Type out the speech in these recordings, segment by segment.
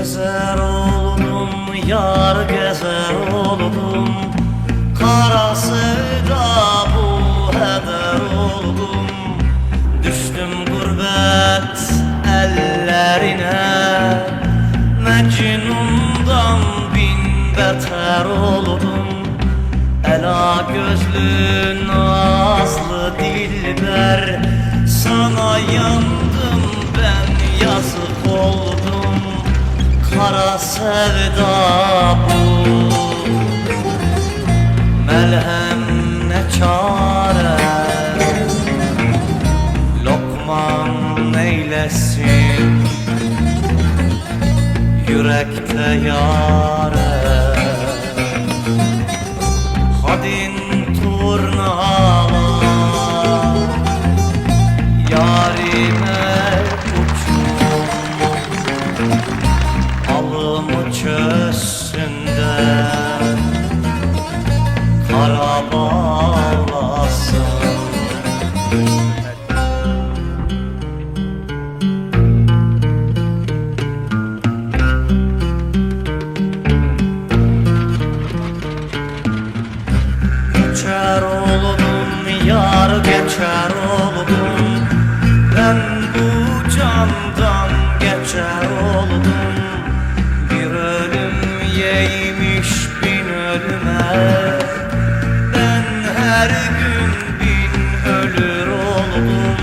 Gezer oldum, yar gezer oldum oldum. Düştüm gurbet ellerine. Mecnundan bin beter oldum. Ela gözlü nazlı dilber. Sana yandım ben yazık oldum. Kara sevda bu Yürekte yare. Hadin turnalar Yarime uçur Alımı çözsünde Kara bağlasın Geçer oldum yar geçer oldum Ben bu candan geçer oldum Bir ölüm yemiş bin ölüme. Ben her gün bin ölür oldum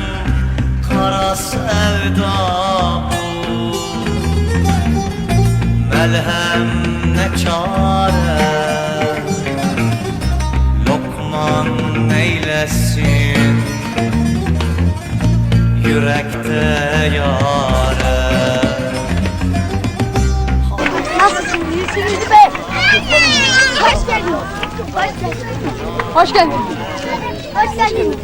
Kara sevda bu. Melhem ne çare neylesin Yürekte yare Nasılsın? Yüzünüzü be. Hoş geldin. Hoş geldin. Hoş geldin. Hoş geldin.